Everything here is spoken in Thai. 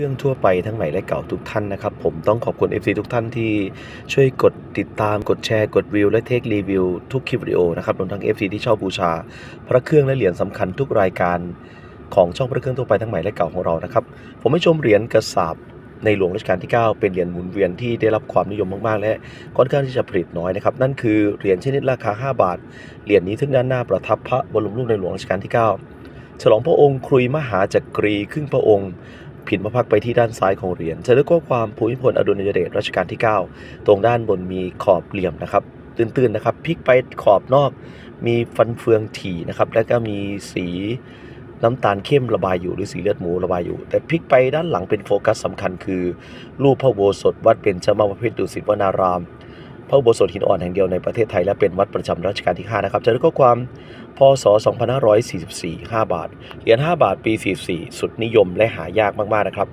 ครื่องทั่วไปทั้งใหม่และเก่าทุกท่านนะครับ ผมต้องขอบคุณ FC ทุกท่านที่ช่วยกดติดตามกดแชร์กดวิวและเทครีวิวทุกคลิปวิดีโอนะครับรวมทั้ง FC ที่ชอบบูชา พระเครื่องและเหรียญสำคัญทุกรายการของช่องพระเครื่องทั่วไปทั้งใหม่และเก่าของเรานะครับ ผมให้ชมเหรียญกระสาบในหลวงรัชกาลที่ 9 เป็นเหรียญหมุนเวียนที่ได้รับความนิยมมาก ๆ และค่อนข้างที่จะผลิตน้อยนะครับ นั่นคือเหรียญชนิดราคา 5 บาท เหรียญนี้ทึ่งด้านหน้าประทับพระบรมรูปในหลวงรัชกาลที่ 9 ฉลองพระองค์ครุยมหาจักรีครึ่งพระองค์ ผินพระพักไปที่ด้านซ้ายของเหรียญจะเรียกว่าความภูมิพลอดุลยเดชรัชกาลที่ 9 ตรงด้านบนมีขอบเหลี่ยมนะครับ ตื้นๆนะครับพลิกไปขอบนอก มีฟันเฟืองถี่นะครับแล้วก็มีสีน้ำตาลเข้มระบายอยู่หรือสีเลือดหมูระบายอยู่ แต่พลิกไปด้านหลังเป็นโฟกัสสำคัญคือ รูปพระโบสถวัดเป็นเจ้ามาประเภทดุสิตวนาราม พระอุโบสถหินอ่อนแห่งเดียวในประเทศไทยและเป็นวัดประจำรัชกาลที่ 5 นะครับจะได้ข้อความพศ 2544 5 บาท เหรียญ5บาทปี 44 สุดนิยมและหายากมาก ๆ นะครับ